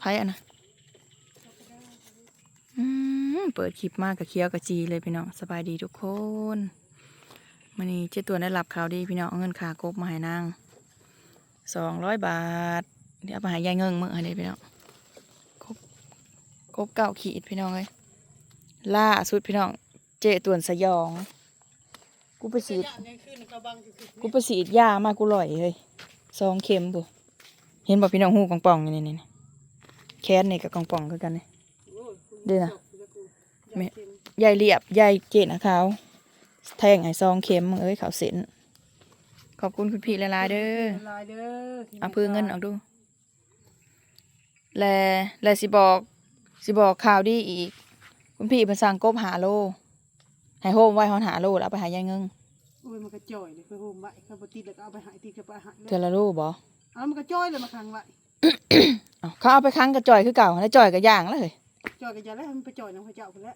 ไผอะนะอืมเปิดคลิปมากกับเคี้ยวกับจีเลยพี่น้องสบายดีทุกคนมันนี้เจ้าตัวได้รับข่าวดีพี่น้องเงินค่ากบมาให้นางสองร้อยบาทเดี๋ยวเอาไปหายายเงิงเมื่อไหร่พี่น้องกบกบเก้าขีดพี่น้องเลยล่าสุดพี่น้อง เจต่วนสยอง กูไปฉีดกูไปฉีดยามากูลอยเลยซองเข็มบุเห็นบอกพี่น้องหูกองป่องอยู่นี่นี่นี่ แค้นนี่กับกองป่องคือกันนี่เด้นะแม่ยายเรียบยายเจนะเขาวแทงไอ้ซองเข็มมึงเอ้ยเขาวเส้นขอบคุณคุณพี่หลายๆเด้อลายเด้อเอาพื้นเงินออกดูแลแลสิบอกสิบอกข่าวดีอีก คุณพี่เพิ่นสั่งกบหาโลให้โฮมไว้ฮอนหาโลแล้วเอาไปหายายเงิงโอ้ยมันก็จ่อยเลยไปโฮมไว้เขาบ่ติดแล้วก็เอาไปหายติดก็ไปหายเทือละโลบ่เอามันก็จ่อยเลยมาขังไว้ เอ้าเขาเอาไปค้างกระจอยคือเก่าแล้วจอยกับย่างแล้วเลยจ่อยก็อย่าแล้วให้มันไปจ่อยน้องพระเจ้าไปแล้ว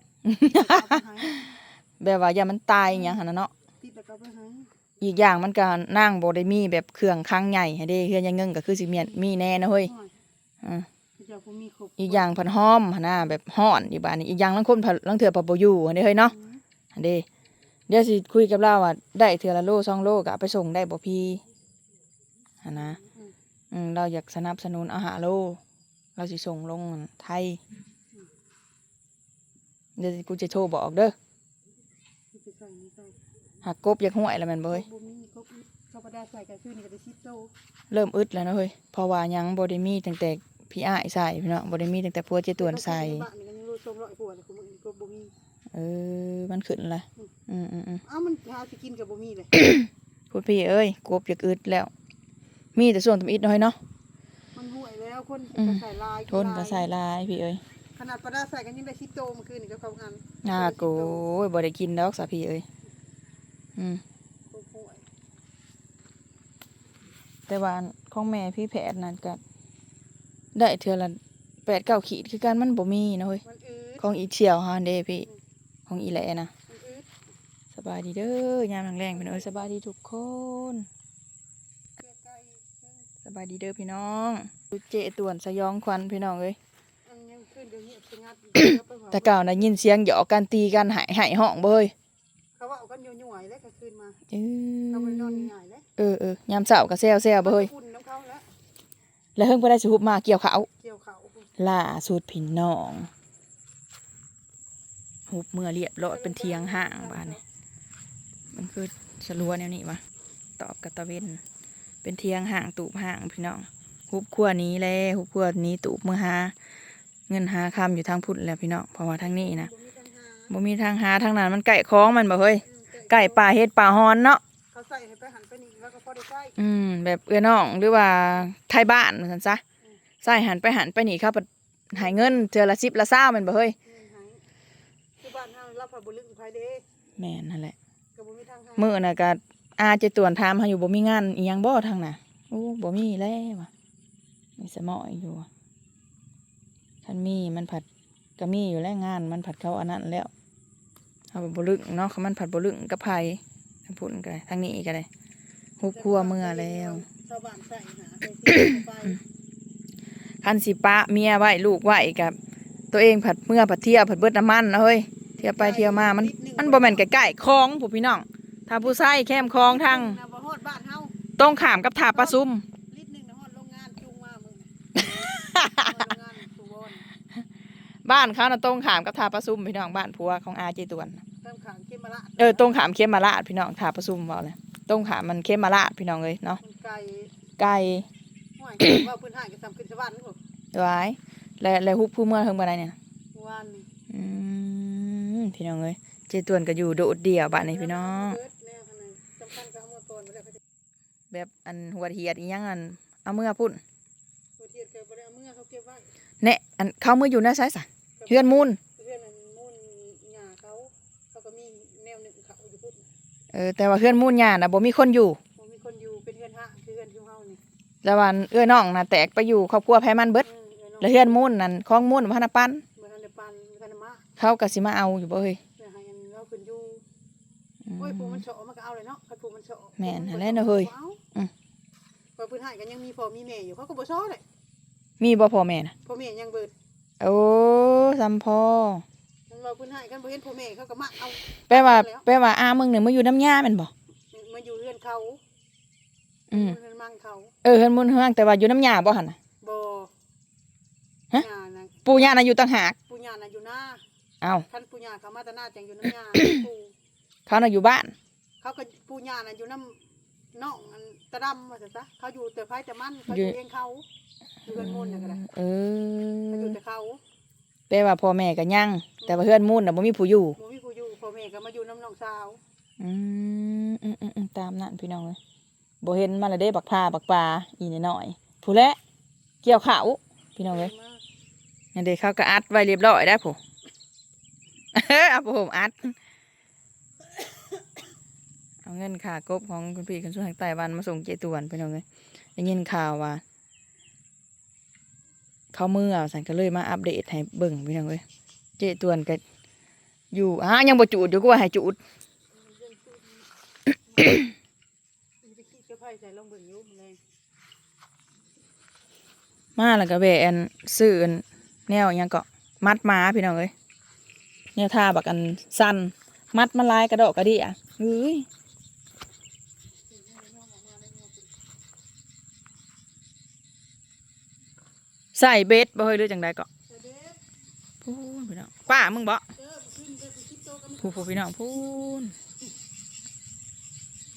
เอาไปหายแบบว่าอย่ามันตายอหย่างหันนะเนาะติดแล้วก็เอาไปหายอีกอย่างมันก็นั่งบ่ได้มีแบบเครื่องค้างใหญ่ให้เด้เฮือนยังเงิงก็คือสิมีมีแน่นะเฮ้ยโอ้ยอ่าพระเจ้าบ่มีครบอีกอย่างพันห้อมหันน่ะแบบฮ้อนอยู่บ้านนี้อีกอย่างลังคนพันลังเถื่อพันบ่อยู่หันเด้เฮ้ยเนาะหันเด้เดี๋ยวสิคุยกับเราว่าได้เถื่อละโลสองโลก็เอาไปส่งได้บ่พี่หันนะอืม เราอยากสนับสนุนเอาหาโล เราสิส่งลงไทย เดี๋ยวกูจะโทรบอกเด้อที่ไปใส่นี่ใส่หักกบอยากห่วยแล้วแม่นบ่เฮ้ยบ่มีครบเขาบ่ได้ใส่กันคือนี่ก็ได้ชิดโตเริ่มอึดแล้วนะเฮ้ยเพราะว่ายังบ่ได้มีตั้งแต่พี่อ้ายใส่พี่เนาะบ่ได้มีตั้งแต่พัวเจตวนใส่บ้านนี่ก็ยังรู้ชมร้อยผัวเลยคุณมึงก็บ่มีเออ มันขึ้นละอืมอืมอืมเอ้ามันหาสิกินก็บ่มีเลยพูดพี่เอ้ยกบอยากอึดแล้ว มีแต่ส่วนทำอิดน้อยเนาะมันห่วยแล้วคนอืมก็ใส่ลายทนก็ใส่ลายพี่เอ้ยขนาดปลาดาใส่กันยังได้ชิดโตเมื่อคืนนี่ก็เขาอันน่าโกยบ่ได้กินดอกสาพี่เอ้ยอืมห่วยแต่ว่าของแม่พี่แพทย์นั่นก็ได้เทื่อละแปดเก้าขีดคือกันมันบ่มีนะเฮ้ยมันอืดของอีเชียวฮานเด้พี่ ของอีแหลนะมันอืดสบายดีเด้อยามแรงๆพี่น้องเอ้ยสบายดีทุกคนเกลือไก่ส บายดีเด้อพี่น้องดูเจต่วนสยองควันพี่น้องเอ้ยอันยังขึ้นเดี๋ยวนี้สงัดแต่เก่านะยินเสียงหยอกกันตีกันหายหายห้องเบยเขาว่าเอากันยั่วๆแล้วก็คืนมาเอเขาไปนอนอง่ายๆแล้วเออเออยามเสาร์ก็แซวแซวเบยฝุ่นน้ำเขาแล้วแล้วเพิ่งไปได้สิหุบมาเกี่ยวเขาวเกี่ยวเขาล่าสุดพี่น้องหุบเมื่อเรียบร้อยเป็นเทียงห่างบ้านนี่มันคือสลัวแนวนี้วะตอบกับตะเวน เป็นเทียงห่างตูบห่างพี่น้องหุบขั้วนี้แล้วหุบขั้วนี้ตูบเมื่อหาเงินหาคำอยู่ทางพุ่นแล้วพี่น้องเพราะว่าทางนี้นะบ่มีปัญหาบ่มีทางหาทางนั้นมันไก่คล้องมันบ่เฮ้ยไก่ป่าเฮ็ดป่าฮอนเนาะเขาใส่ให้ไปหันไปนี่แล้วก็พอได้ใส่อืมแบบเอื้อน้องหรือว่าไทยบ้านว่าซั่นซะใส่หันไปหันไปนี่ครับหายเงินเทื่อละ10ละ20แม่นบ่เฮ้ยเงินหายที่บ้านเฮารับผ่าบ่ลึกภายเด้แม่นนั่นแหละก็บ่มีทางหามื้อน่ะก็ อาเจตวนถามเฮาอยู่บ่มีงานอีหยังบ่ทางน่ะโอ้บ่มีแล้วว่ะมีสมออยู่ว่ะคันมีมันผัดก็มีอยู่แล้วงาน มันผัดเขาอันนั้นแล้วเฮาบ่ลึกเนาะเขามันผัดบ่ลึกกับไผทางพุ่นก็ได้ทางนี้ก็ได้ฮุบครัวเมื่อแล้วชาวบ้านใส่หาไปซื้อไปคันสิปะเมียไว้ลูกไว้กับตัวเองผัดเมื่อผัดเที่ยวผัดเบิดน้ำมันนะเฮ้ยเที่ยวไปเที่ยวมามันมันบ่แม่นใกล้ๆคลองผู้พี่น้อง ถ้าผู้ใส่แคมคลองทางนะบ่ฮอดบ้านเฮาตรงขามกับถาปลาซุ่มลิตรหนึงนะฮอดโรงงานจุงมามึงโรงงานสุวรรณบ้านเขาน่ะตรงขามกับถาปลาซุ่มพี่น้องบ้านผัวของอาเจตวนเติมขางเข็มมาละเออตรงขามเข้มมาลาดพี่น้องถาปลาซุ่มเว้าเลยตรงขามมันเข้มมาลาดพี่น้องเลยเนาะมันไก่ไก่ห้วยว่าเพิ่นหายก็ทำขึ้นสวรรค์พุ่นไว้และและฮุบผู้เมื่อเฮิงบ่ได้เนี่ย เมื่อวานนี่อืมพี่น้องเอ้ยเจตวนก็อยู่โดดเดี่ยวบ้านนี้พี่น้อง เบิด แบบอันหัวเหียดอีหยังอันเอาเมื่อพุ่นบ่เทียดก็บ่ได้เอาเมื่อเขาเก็บไว้เนะอันเขามืออยู่หน้าซ้ายสะเฮือนมูลเพื่อนนั้นมุ่นหญ้าเขา เขาก็มีแนวหนึ่งเขาอยู่พุ่นเออแต่ว่าเฮือนมูลญาน่ะบ่มีคนอยู่บ่มีคนอยู่เป็นเฮือนห้างคือเฮือนที่เฮานี่แต่ว่าเอื้อน้องน่ะแตกไปอยู่ครอบครัวไผมันเบิดอืมเฮือนน้องแล้วเฮือนมูลนั่นของมูลบ่ทันได้ปันบ่ทันได้ปานบ่ทันได้มาเขาก็สิมาเอาอยู่บ่เฮ้ยเพื่อให้อันเราขึ้นอยู่อืม โอ้ยผู้มันเฉาะมันก็เอาเลยเนาะคันผู้มันเฉาะแม่นหั่นแหละเนาะเฮ้ย อา อืม ว่าเพิ่นให้กันยังมีพ่อมีแม่อยู่เขาก็บ่ซ้อเลยมีบ่พ่อแม่น่ะ พ่อแม่ยังเบิดโอ้ซัมพ่อมันว่าเพิ่นให้กันบ่เห็นพ่อแม่เขาก็มาเอาแปลว่าแปลว่าอามึงเนี่ยมาอยู่น้ำยาแม่นบ่มาอยู่เรือนเขาอืม เรือนมั่งเขาเออเฮือนมุนเฮืองแต่ว่าอยู่น้ำยาบ่หั่นน่ะ บ่ฮะ ย่านะปู่ย่าน่ะอยู่ต่างหากปู่ย่าน่ะอยู่หน้าเอ้าคันปู่ย่าเขามาแต่หน้าจังอยู่น้ำยา ปู่เขาน่ะอยู่บ้าน เขาก็ปู่ย่าน่ะอยู่น้ำ น้องอันตะดำว่าซั่นซะเขาอยู่แต่ไผแต่มันเขาอยู่เองเขาอยู่เรือนมุ่นน่ะก็ได้เอเขาอยู่อแต่เขาแปลว่าพ่อแม่ก็ยังแต่ว่าเฮือนมุนน่ะบ่มีผู้อยู่ บ่มีผู้อยู่พ่อแม่ก็มาอยู่น้ำน้องสาวอืมอืมอืมอืมตามนั่นพี่น้องเลยบ่เห็นมาและเด้บักพาบักปลาอีนน้อยๆผู้และเกี่ยวข้าวพี่น้องเลยมานั่นเด็กเขาก็อัดไว้เรียบร้อยได้ผู้เอาผมอัด เงินค่ากบของคุณพี่คุณช่วยทางไต้วันมาส่งเจตวนพี่น้องเลยได้ยินข่าวว่า เขาเมื่อสันก็เลยมาอัปเดตให้เบิ่งพี่น้องเลยเจตวนก็อยู่อะยังบ่จูดอยู่ก็ว่าให้จูดสิไปขี้กระเบิ่งอยู่มื้อแลงมาแล้วก็แหวนซื้อแนวยังก็มัดมาพี่น้องเอ้ยแนวท่าบักอันสั้นมัดมาลายกระดอกกระดิอะเอ้ย ใส่เบ็ดบ่เฮ้ยหรือจังใดก็พูนพี่น้องป้ามึงบ่พูพูพี่น้องพูน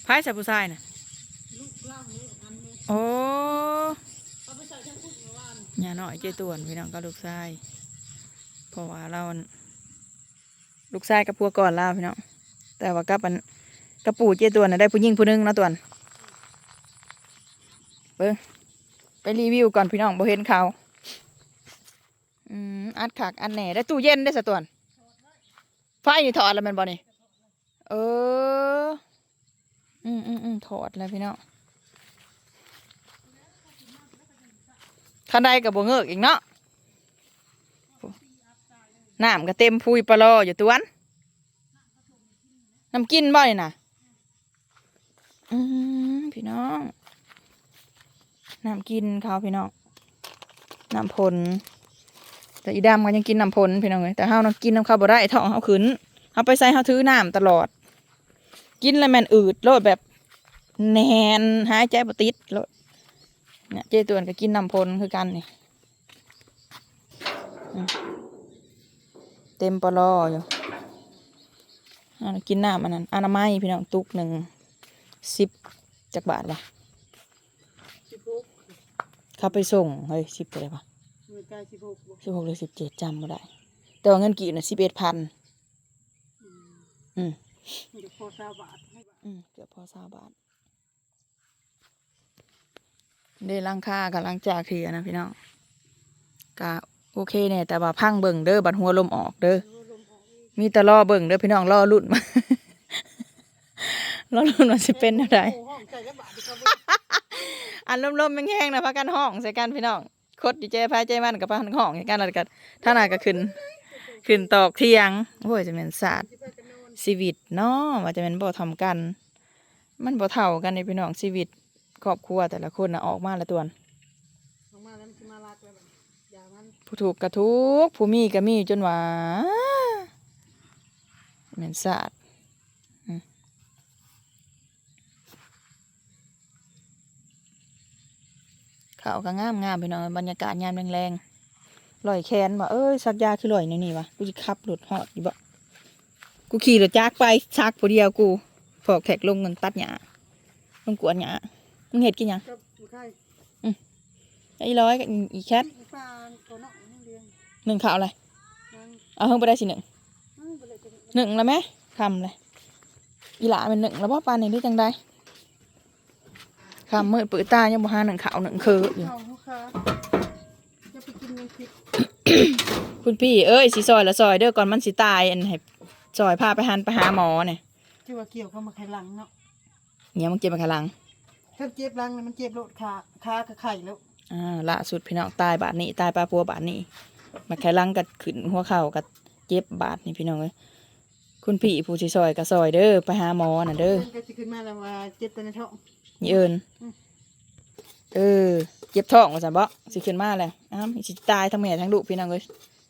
ไพ่ใส่ผู้ชายน่ะโอ้เอาไปใส่ทั้งคุกเมื่อวานยาหน่อยเจตวนพี่น้องก็ลูกชายเพราะว่าเราลูกชายกับพัวก่อนล่าพี่น้องแต่ว่ากับอันกับปู่เจตวนได้ผู้หญิงผู้หนึงนะตวนเบิ้งไปรีวิวก่อนพี่น้องบ่เห็นเขา อืมอัดขักอัดแหน่ได้ตู้เย็นได้สะตวนไฟนี่ถอดแล้วมันบ่นี่เออ อืมอืมอืมถอดแล้วพี่น้องขันใดกับบ่เงือกอีกเนาะน้ำก็เต็มพุยปลาโลอยู่ตัวนน้ำกินบ่นี่นะอืมพี่น้องน้ำกินเขาพี่น้องน้ำพล แต่อีดำก็ยังกินน้ำพลพี่น้องเลยแต่เฮาน้ำกินน้ำข้าวบ่ได้ท้องเฮาขึ้นเฮาไปใส่เฮาถือน้ำตลอด กินแล้วแม่นอืดโลดแบบแน่นหายใจบ่ติดโลดเนี่ยเจตวนก็กินน้ำพลคือกันนี่อืมเต็มปลออยู่อันนนกินน้ำอันนั้นอนามัยพี่น้องตุกหนึ่งสิบจักบาทละสิบหกเขาไปส่งเฮ้ยสิบอะไรปะ มือใกล้สิบหกบ่สิบหกหรือสิบเจ็ดจำไม่ได้ แต่ว่าเงินกี่น่ะสิบเอ็ดพันอืมอืมมันจะพอสาวบาทให้บาทอืมเกือบพอสาบาทได้ล้างค่ากับล้างจากเทียนะพี่น้องก็โอเคเนี่ยแต่ว่าพังเบิ่งเด้อบัดหัวลมออกเด้อโอ้ลมออกอีกมีแต่ล่อเบิ่งเด้อพี่น้องล่อรุ่นมาล่อรุ่นว่าสิเป็นอะไรโอ้ห้องใจละบาทที่เขาบ่อันลมๆแห้งๆนะพักกันห้องใส่กันพี่น้อง คดดีเจพายใจมันกับพันห้องใส่กันแล้วกันท่านาก็ขึ้น ขึ้นตอกเทียงโอ้ยจะเป็นศาสตร์ชีวิตเนาะว่าจะเป็นบ่ทำกัน มันบ่เท่ากันในพี่น้องชีวิตครอบครัวแต่ละคนนะออกมาละตัวนออกมาแล้วมันสิมารักแล้วบัดอย่ามันผู้ถูกกระทุกผู้มีก็มีจนว่าเหม็นศาสตร์ เขาวก็งามงามๆพี่น้องบรรยากาศยามแรงๆลอยแคนว่าเอ้ยสักยาคือลอยในนี่วะกูจะขับรถหอดอยู่บ่กูขี่รถจักรไปชักผู้เดียวกูฟอกแขกลงเงินตัดหญ้าลงกวนหญ้ามึงเห็ดกินหยังกับผู้ไข่ไอ้ร้อยกับอีแคทอีปลาตัวน้อยนั่นเลี้ยงหนึ่งข่าวอะไรนั่นเอาเพิ่งไปได้สิหนึ่งอ้าวบ่เลยจะหนึ่งแล้วไหมคำเลยอีหลาเป็นหนึ่งแล้วพ่อปานนี่ได้จังได้ คำมืดปื้อตายังบ่หาหนึ่งข่าวหนึ่งคืออยู่เอาลูกค้าจะไปกินยังผิดคุณพี่เอ้ยสิซอยละซอยเด้อก่อนมันสิตายอันให้ซอยพาไปหันไปหาหมอเนี่ยที่ว่าเกี่ยวเข้ามาไข่หลังเนาะเนี่ยมันเจ็บมาขลังถ้าเจ็บหลังเนี่ยมันเจ็บโลดขาขากับไข่แล้วอ่าล่าสุดพี่น้องตายบาทนี้ตายปลาปัวบาทนี้มาแค่ลังกัดขึ้นหัวเข่ากัดเจ็บบาทนี่พี่น้องเอ้ยคุณพี่ผู้สิซอยก็ซอยเด้อไปหาหมอน่ะเด้อมันก็จะขึ้นมาแล้วว่าเจ็บแต่ในท้อง นี่เอิญเออเจ็บท้องว่าซั่นบ่สิขึ้นมาแล้วอ้าวสิตายทั้งแม่ทั้งลูกพี่น้องเอ้ย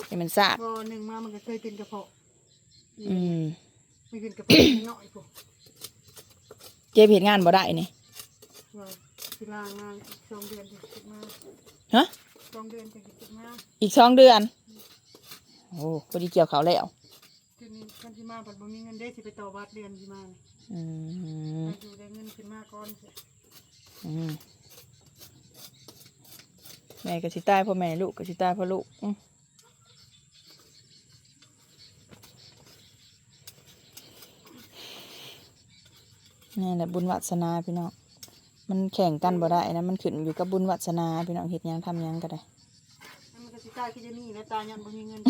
ให้มันซาดพอหนึ่งมามันก็เคยเป็นกระเพาะอืมมันเป็นกระเพาะน้อยพวกเจ็บเฮ็ดงานบ่ได้นี่ว่าสิลางานอีกสองเดือนจะคิดมาฮะสองเดือนจะคิดมาอีกสองเดือน โอ้พอดีเกี่ยวเขาวแล้วทีนี้คันที่มาบัดบ่มีเงินได้สิไปต่อบัตรเดือนที่มานี่ อืมไปอยู่ได้เงินขึ้นมาก่อนสิอืมแม่ก็สิตายเพราะแม่ลูกก็สิตายเพราะลูกอืมนี่แหละบุญวัสนาพี่น้อง มันแข่งกันบ่ได้นะ มันขึ้นอยู่กับบุญวัสนาพี่น้องเฮ็ดหยังทำหยังก็ได้ แล้วมันก็สิตายคือจะนี่แล้วตายยันบ่มีเงิน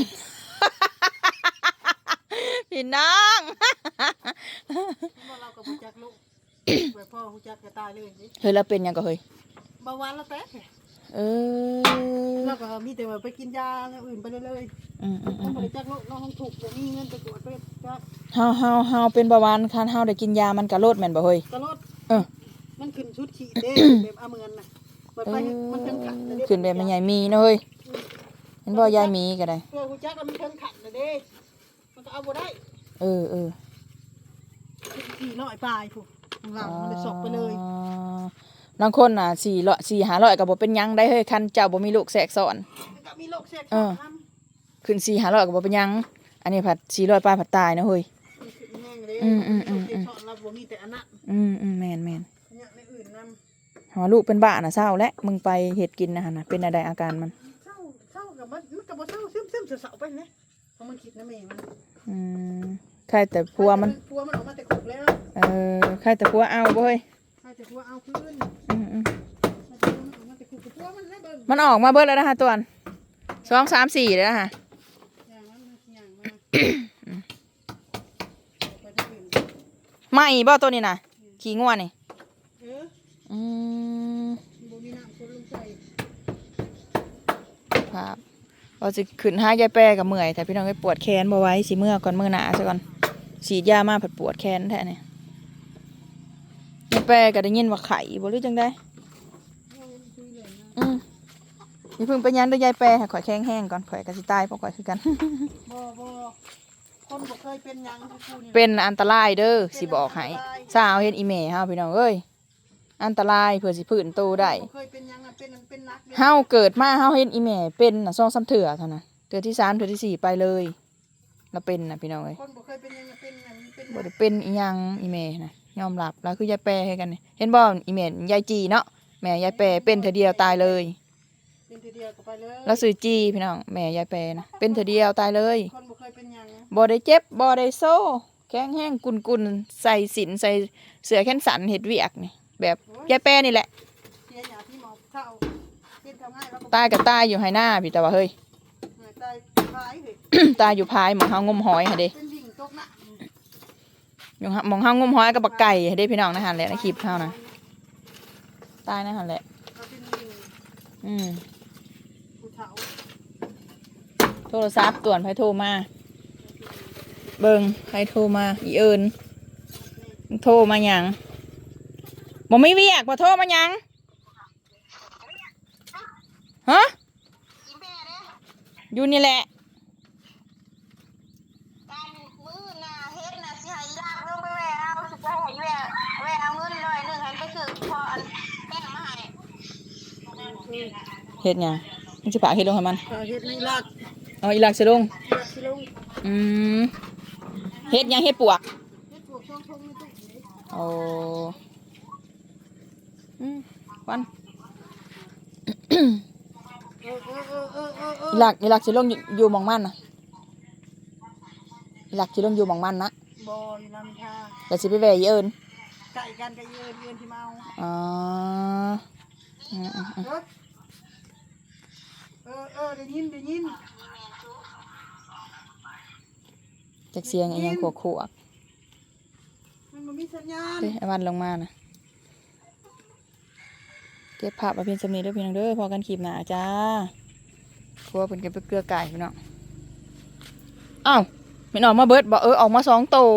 พี่น้องเพราะเราก็บ่จักลูกไปพ่อฮู้จักก็ตายเลยสิเฮ้ยแล้วเป็นหยังก็เฮ้ยเบาหวานแล้วแตกเออแล้วก็มีแต่ว่าไปกินยาอย่างอื่นไปเรื่อยอืมอืมๆอืต้องมบ่ได้จักลูกน้องถูกบ่มีเงินไปตรวจไปจักเฮาเฮาเฮาเป็นเบาหวานคันเฮาได้กินยามันก็ลดแม่นบ่เฮ้ย ตลอดเออมันขึ้นชุดขี่เด้ แบบอาเมือนน่ะเปิดเอไปอมันเพิ่งขันเลยเด้ขึ้นแบบมันใหญ่มีเนาะเฮ้ยเห็นบ่ยายมีก็ได้ตัวฮู้จักแล้วมันเพิ่งขันเลยเด้มัน ก็เอาบ่ได้เออเออขี่น้อยปลายผู้ข้างหลังมันเลยสอบไปเลยอ๋อบางคนน่ะสี่ร้อยสี่หาร้อยก็บ่เป็นหยังได้เฮ้ยคันเจ้าบ่มีลูกแทรกซ้อนมันก็มีโรคแทรกเอซ้ออนนำขึ้นสี่หาร้อยก็บ่เป็นหยัง อันนี้ผัดสี่ร้อยปลายผัดตายนะเฮ้ยมันขึ้นแห้งเลยอืมอืมอืม โรคแทรกซ้อนเราบ่มีแต่อันนั้นอืมอืมแม่นแม่นเนี่ยในอื่นนำหาลูกเป็นบ้าน่ะเศร้าและมึงไปเฮ็ดกินนะหั่นน่ะเป็นอะไรอาการมัน เศร้าเศร้ากับมันมันก็บ่เศร้าซึมๆเศร้าๆไปนะเพราะมันคิดนะแม่มัน อืมใครแต่พัวมัน พัวมันออกมาแต่คุกแล้วเออใครแต่พัวเอาบ่เฮ้ยใครแต่พัวเอาคืนอืมอืมมันจะมันออกมาแต่คุกพัวมันได้เบิ่งมันออกมาเบิดแล้วนะคะตัวนสองสามสี่เลยนะคะอย่างนั้นมันอย่างมาไปที่อื่นไม่บ่ตัวนี้น่ะขี้ง่วนี่เอออืมบ่มีน้ำคนลงใส่ครับ เราจะขึ้นห้ายายแปรกับเมื่อยแต่พี่น้องก็ปวดแขนบ่ไหว้สิเมื่อก่อนเมื่อหนาซะก่อนฉีดยามาผัดปวดแขนแท้เนี่ยยายแปรก็ได้ยินว่าไข่บ่รู้จังได้เอาคุยเลยนะอืมอย่าเพิ่งไปยันเด้วยยายแปรให้ข่อยแข็งแห้งก่อนข่อยก็สิตายเพราะข่อยคือกันบ่บ่คนบ่เคยเป็นหยังทุกคู่นี่เป็นอันตรายเด้อสิบอกให้สาวเฮ็ดอีเมเฮาพี่น้องเอ้ย อันตรายเพื่อสิพื้นโตได้บ่เคยเป็นหยังอะเป็นอันเป็นนักด้เฮาเกิดมาเฮาเฮ็ดอีแม่เป็นน่ะสองสามเถื่อเท่านั้นเถื่อที่สามเถื่อที่สี่ไปเลยเราเป็นน่ะพี่น้องเอ้ยคนบ่เคยเป็นหยังอะเป็นอันเป็นบ่นักได้เป็นอีหยังอีแม่น่ะยอมรับแล้วคือยายแปรให้กันนี่เห็นบ่อีแม่ยายจีเนาะแม่ยายแปรเป็นเถื่อเดียวตายเลย เป็นทีเดียวก็ไปเลยแล้วซื้อจีพี่น้องแม่ยายแปรนะเป็นเถื่อเดียวตายเลย คนบ่เคยเป็นหยังอะบ่ได้เจ็บบ่ได้โซ่ แข็งแห้งกุนๆใส่สินใส่เสื้อแขนสันเฮ็ดเวียกนี่ แบบยายแปรนี่แหละเสียหยาที่หมอเข้าเป็นทำให้แล้วก็ตายกับตายอยู่ให้หน้าพี่แต่ว่าเฮ้ย เหนื่อยใจหายเลยตายอยู่พายหมองเฮางมหอยหั่นเด้เป็นดิ่งตกหน้าอยู่หะหมองเฮางมหอยกับบักไก่ให้ได้พี่น้องนะหันแหละในคลิปเฮานะตายนะหันแหละ เราเป็นดิ่งอืมผู้เฒ่าโทรศัพท์ต่วนไผโทรมา เบิงไผโทรมาอีเอิญมึงโทรมาหยัง บ่ไม่เวียกบ่โทรมาหยังฮะอยู่นี่แหละการมือหน้าเฮ็ดน่ะสิให้ยากลงไปแวเอาสิไปให้แวแวเอาเงินร้อยหนึงให้ไปซื้อพออันแป้งมาให้เฮ็ดหยังมึงสิปากเฮ็ดลงให้มันก็เฮ็ดลีลาดเอาอีหลักสิลงเฮ็ดสิลงอืมเฮ็ดหยังเฮ็ดปวกเฮ็ดพวกช่องทงนี่ตุ๊กนี่โอ้อืมวัน เออเออเออเออเออเออ อี หลักอีหลักสิลงอยู่อยู่หมองมันนะอีหลักสิลงอยู่หมองมันนะบ่นี่ลำทาแต่สิไปแหวอีเอิญไก่กันก็เยืนเยืนที่เมาอ๋ออืมอืมอืมเออเออเออได้ยินได้ยินจากเสียงอีหยังขวกขวกมันบ่มีสัญญาณเด้ไอ้วันลงมานะเก็บภาพมาเพียงสำนีด้วยพี่น้องเด้อพอกันขีบหนาจ้า เพราะว่าเป็นกันไปเกลือไก่พี่น้องอ้าวไม่นออกมาเบิดบอกเออออกมาสองโตว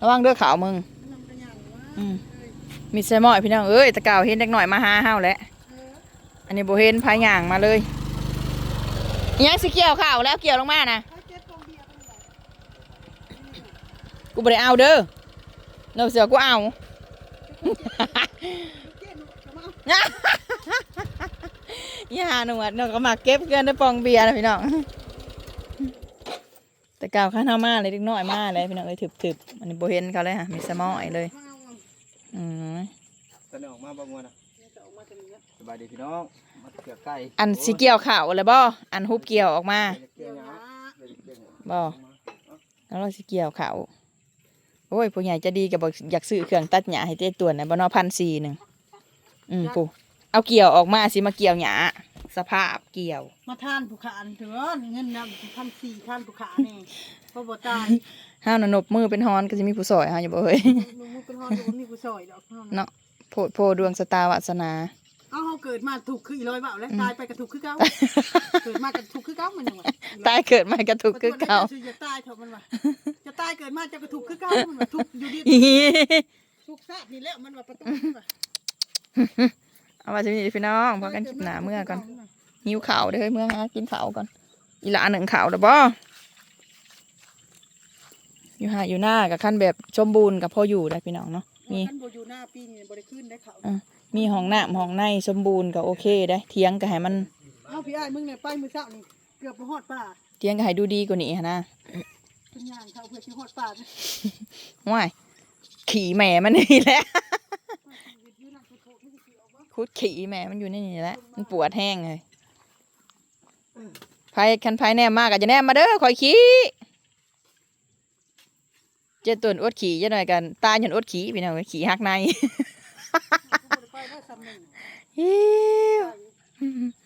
ระวังเด้อขาวมึงนำกันอย่างว่าอืมเอ้ยมีใส่หม้อยพี่น้องเอ้ยตะเก่าเห็นเด็กหน่อยมาหาเฮาแหล้วเอออันนี้โบเห็นพายย่างมาเลยอิหยังสิเกี่ยวข้าวแล้วเกี่ยวลงมานะเขาเจ็บกองเบียร์เป็นไงกูบ่ได้เอาเด้อเราเสือกูเอา เจ็บหนูจะมาเอาอย่าหนวดเนาะก็มาเก็บเกินได้ปองเบียร์นะพี่น้อง แต่กล่าวข้าเฮามาเลยเด็กน้อยมาเลยพี่น้องเอ้ยถึบๆอันนี้โบเห็นเขาเลยฮะมีสมอยเลยเอาเอาอืมตอนนี้ออกมาบ่งัวนะเดี๋ยวจะออกมาตรงนี้สบายดีพี่น้อง มาเกี่ยวไก่อันสิเกี่ยวข้าวเลยบ่อันฮุบเกี่ยวออกมาเกี่เดี๋ยยววหนะญ้าเกี่ยวหญ้าบ่แล้วเราสิเกี่ยวข้าวโอ้ยผู้ใหญ่ใจะดีก็บอกอยากซื้อเครื่องตัดหญ้าให้เจ๊ตัวนนะบ่เนอพันสี่หนึ่งอืมปู เอาเกี่ยวออกมาสิมาเกี่ยวหญ้าสภาพเกี่ยว มาทานผู้ขานเถอะเงินนำพันสี่ทานผู้ขานี่เพราะบ่ตายห้าวน่ะนบมือเป็นฮอนก็จะมีผู้ซอยห้าอยู่บ่เฮ้ยมึงมึงเป็นฮอนอยู่บ่มีผู้ซอยดอกเนาะเนาะโพดโพดวงสตาวาสนา เอาเฮาเกิดมาถูกคืออีร้อยบาทแล้วตายไปก็ถูกคือเก่าเกิดมาก็ถูกคือเก่ามันยังว่าตายเกิดมากระทุกข์คือเก่าจะตายเถอะมันว่าจะตายเกิดมาจะกระถูกคือเก่ามันว่าทุกอยู่ดีอีทุกซาดนี่แหละมันว่าประตูมันว่า เอาว่าจะมีพี่น้องพอกันคลิปหน้าเมื่อก่อนหิวข้าวเด้อเฮ้ยเมื่อหากินข้าวก่อน อีหลาหนึ่งข้าวเด้อบ่อยู่หาอยู่หน้ากับขั้นแบบสมบูรณ์กับพ่ออยู่ได้พี่น้องเนาะมีท่านบ่อยู่หน้าปีนี่บ่ได้ขึ้นได้เขาอะมีห้องน้ำห้องในสมบูรณ์ก็โอเคได้เทียงก็ให้มันเอาพี่อ้ายมึงเนี่ยไปมื้อเช้านี่เกือบบ่ฮอดป่าเทียงก็ให้ดูดีกว่านี้หั้นนะขึ้นย่างเขาเพื่อสิฮอดป่านะว้ายขี่แม่มันนี่แหละ คุดขี่แม่มันอยู่ในนี่แหละมันปวดแห้งเลยไผคันไผแนมมากก็จะแนมมาเด้อคอยขี่เจ้าตุนอดขี่จะหน่อยกันตายจนอดขี่พี่น้องเอ้ยขี่หักในบ่ได้ไปได้ซ้ำหนึงฮิวไป